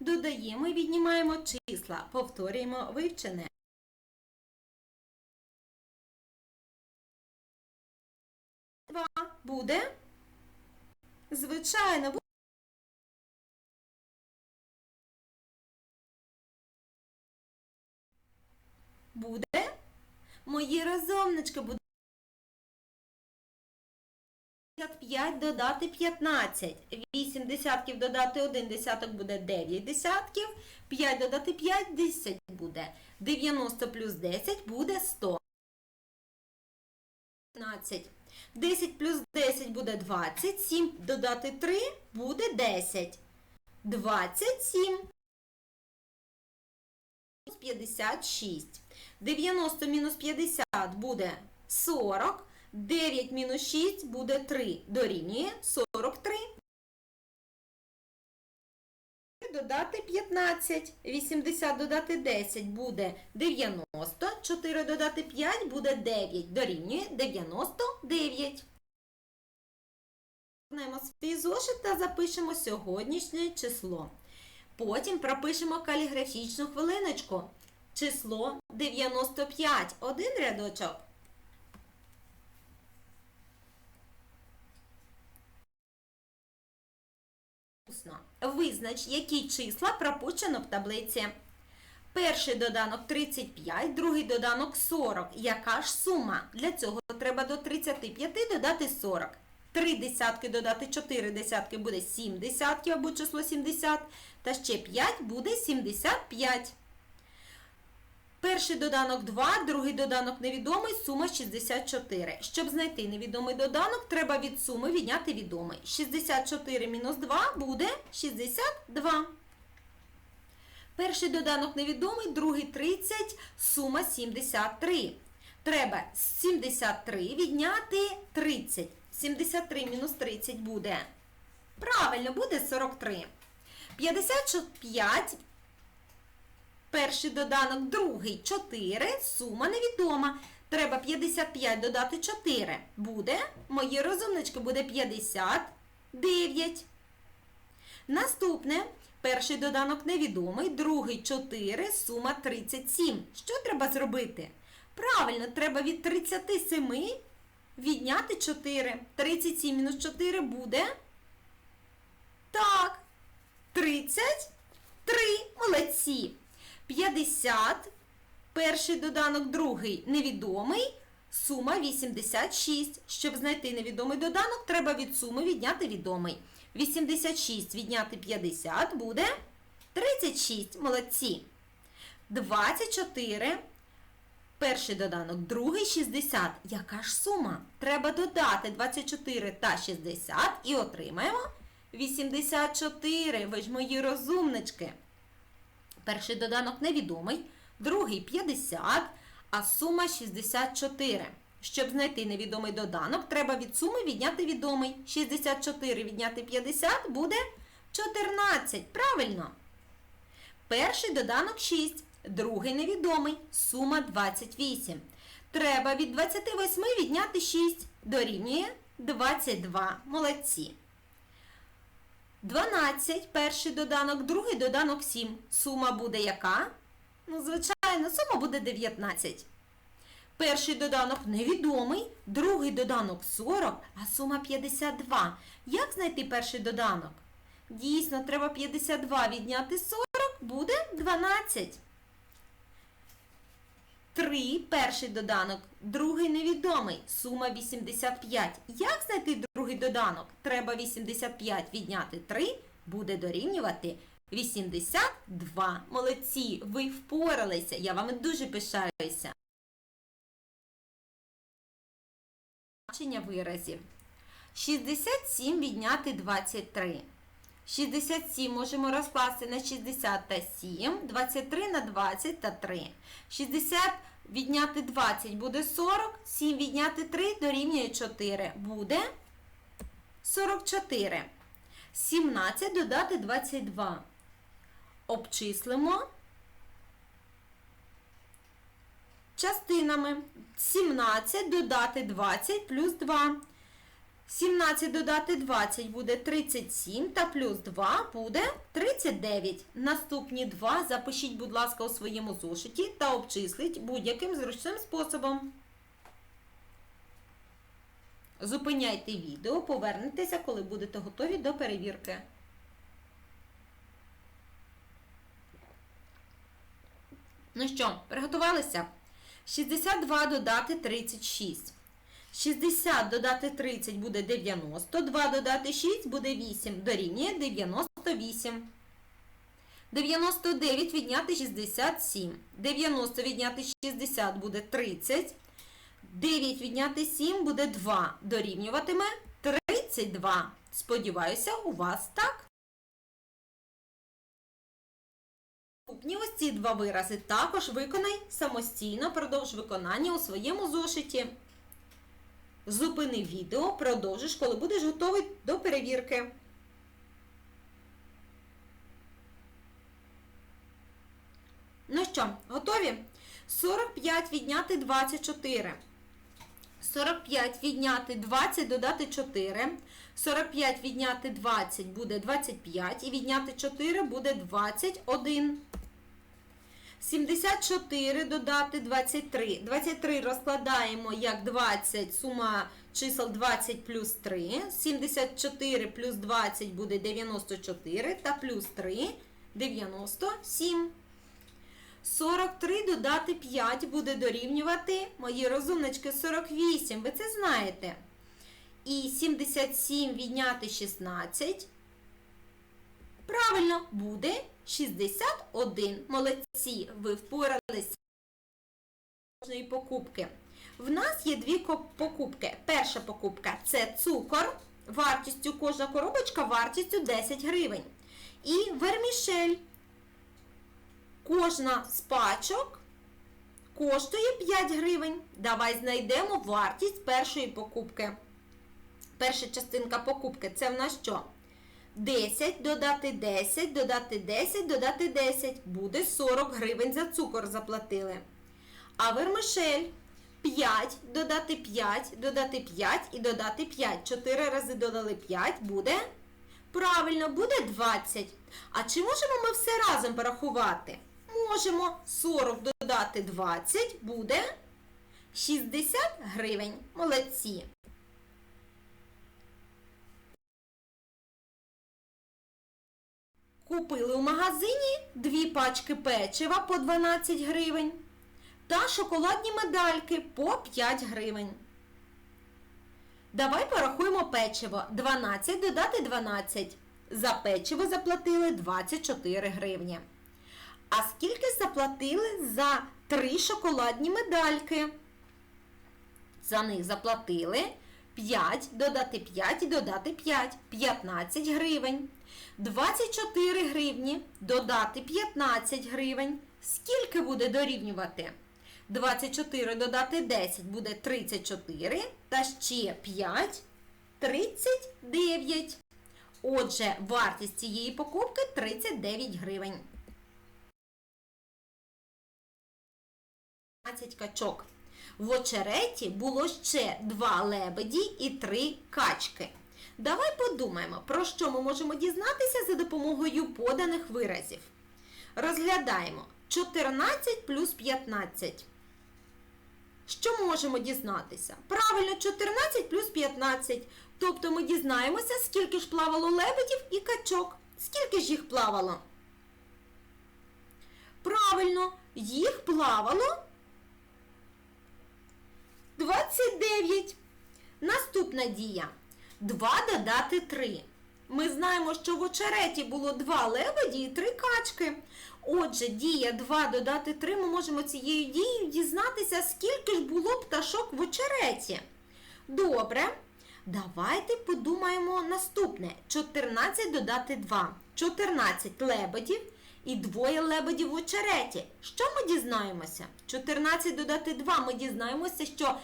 додаємо і віднімаємо числа. Повторюємо вивчене. Два буде. Звичайно, буде. Буде. Мої розумнички буде. 5 додати 15. 8 десятків додати 1 десяток буде 9 десятків. 5 додати 5 10 буде. 90 плюс 10 буде 100. 15. 10 плюс 10 буде 20. 7 додати 3 буде 10. 27. 56. 90 мінус 50 буде 40. 9 мінус 6 буде 3. Дорівнює 43. Додати 15. 80 додати 10 буде 90. 4 додати 5 буде 9. Дорівнює 99. Повернемо свій зошит та запишемо сьогоднішнє число. Потім пропишемо каліграфічну хвилиночку. Число 95. Один рядочок. Усно. Визнач, які числа пропущено в таблиці. Перший доданок 35, другий доданок 40. Яка ж сума? Для цього треба до 35 додати 40. 3 десятки додати 4 десятки буде 7 десятків або число 70. Та ще 5 буде 75. Перший доданок 2, другий доданок невідомий, сума 64. Щоб знайти невідомий доданок, треба від суми відняти відомий. 64 мінус 2 буде 62. Перший доданок невідомий, другий 30, сума 73. Треба 73 відняти 30. 73 мінус 30 буде. Правильно, буде 43. 55 Перший доданок, другий 4, сума невідома. Треба 55 додати 4. Буде, мої розумнички, буде 59. Наступне, перший доданок невідомий, другий 4, сума 37. Що треба зробити? Правильно, треба від 37 відняти 4. 37 мінус 4 буде. Так. 33. Молодці. 50, перший доданок, другий невідомий, сума 86. Щоб знайти невідомий доданок, треба від суми відняти відомий. 86 відняти 50 буде 36. Молодці. 24. Перший доданок, другий 60. Яка ж сума? Треба додати 24 та 60 і отримаємо 84. Ви ж мої розумнички. Перший доданок невідомий, другий 50, а сума 64. Щоб знайти невідомий доданок, треба від суми відняти відомий. 64 відняти 50 буде 14. Правильно? Перший доданок 6, другий невідомий, сума 28. Треба від 28 відняти 6. Дорівнює 22. Молодці. 12, перший доданок, другий доданок 7. Сума буде яка? Ну, звичайно, сума буде 19. Перший доданок невідомий, другий доданок 40, а сума 52. Як знайти перший доданок? Дійсно, треба 52 відняти 40, буде 12. 3, перший доданок, другий невідомий, сума 85. Як знайти другий доданок? Треба 85 відняти 3, буде дорівнювати 82. Молодці, ви впоралися, я вами дуже пишаюся. Значення виразів. 67 відняти 23. 67 можемо розкласти на 60 та 7, 23 на 20 та 3. 60 відняти 20 буде 40, 7 відняти 3 дорівнює 4. Буде 44. 17 додати 22. Обчислимо частинами. 17 додати 20 плюс 2. 17 додати 20 буде 37 та плюс 2 буде 39. Наступні два запишіть, будь ласка, у своєму зошиті та обчисліть будь-яким зручним способом. Зупиняйте відео, повернетеся, коли будете готові до перевірки. Ну що, приготувалися? 62 додати 36. 60 додати 30 буде 90, 2 додати 6 буде 8, дорівнює 98. 99 відняти 67. 90 відняти 60 буде 30. 9 відняти 7 буде 2. Дорівнюватиме 32. Сподіваюся, у вас так. Наступні ось ці два вирази також виконай самостійно, продовж виконання у своєму зошиті. Зупини відео, продовжиш, коли будеш готовий до перевірки. Ну що, готові? 45 відняти 24. 45 відняти 20, додати 4. 45 відняти 20 буде 25. І відняти 4 буде 21. 74 додати 23. 23 розкладаємо як 20, сума чисел 20 плюс 3. 74 плюс 20 буде 94 та плюс 3 97. 43 додати 5 буде дорівнювати, мої розумнички, 48. Ви це знаєте. І 77 відняти 16. Правильно, буде 61. Молодці, ви впоралися кожної покупки. В нас є дві покупки. Перша покупка це цукор, вартістю кожна коробочка вартістю 10 гривень. І вермішель. Кожна з пачок коштує 5 гривень. Давай знайдемо вартість першої покупки. Перша частинка покупки це в нас що? 10 додати 10, додати 10, додати 10. Буде 40 гривень за цукор заплатили. А вермишель 5 додати 5, додати 5 і додати 5. 4 рази додали 5 буде. Правильно, буде 20. А чи можемо ми все разом порахувати? Можемо. 40 додати 20 буде 60 гривень. Молодці. Купили у магазині дві пачки печива по 12 гривень та шоколадні медальки по 5 гривень. Давай порахуємо печиво. 12 додати 12. За печиво заплатили 24 гривні. А скільки заплатили за три шоколадні медальки? За них заплатили 5 додати 5 і додати 5. 15 гривень. 24 гривні додати 15 гривень. Скільки буде дорівнювати? 24 додати 10 буде 34, та ще 5 39. Отже, вартість цієї покупки 39 гривень. 15 качок. В очереті було ще два лебеді і три качки. Давай подумаємо, про що ми можемо дізнатися за допомогою поданих виразів. Розглядаємо 14 плюс 15. Що можемо дізнатися? Правильно, 14 плюс 15. Тобто ми дізнаємося, скільки ж плавало лебедів і качок. Скільки ж їх плавало? Правильно, їх плавало 29. Наступна дія. 2 додати 3. Ми знаємо, що в очереті було 2 лебеді і 3 качки. Отже, дія 2 додати 3, ми можемо цією дією дізнатися, скільки ж було пташок в очереті. Добре. Давайте подумаємо наступне. 14 додати 2. 14 лебедів і двоє лебедів в очереті. Що ми дізнаємося? 14 додати 2 ми дізнаємося, що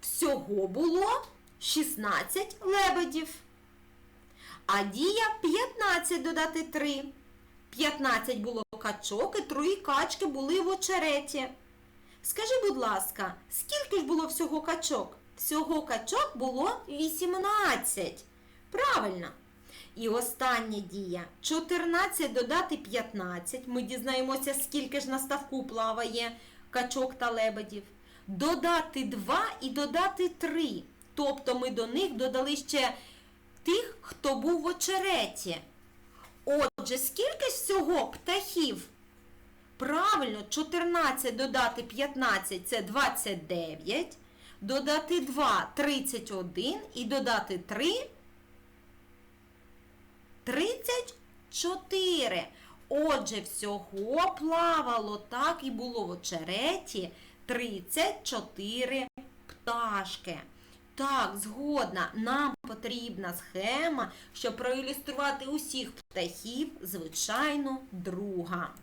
всього було 16 лебедів. А дія 15 додати 3. 15 було качок і троє качки були в очереті. Скажи, будь ласка, скільки ж було всього качок? Всього качок було 18. Правильно. І остання дія. 14 додати 15. Ми дізнаємося, скільки ж на ставку плаває качок та лебедів. Додати 2 і додати 3. Тобто ми до них додали ще тих, хто був в очереті. Отже, скільки всього птахів? Правильно, 14 додати 15 це 29. Додати 2 31 і додати 3 34. Отже, всього плавало так і було в очереті 34 пташки. Так, згодна, нам потрібна схема, щоб проілюструвати усіх птахів, звичайно, друга.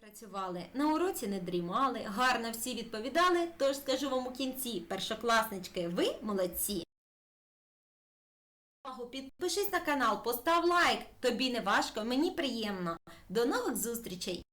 Працювали на уроці, не дрімали, гарно всі відповідали. Тож скажу вам у кінці, першокласнички, ви молодці. Увагу, Підпишись на канал, постав лайк. Тобі не важко, мені приємно. До нових зустрічей!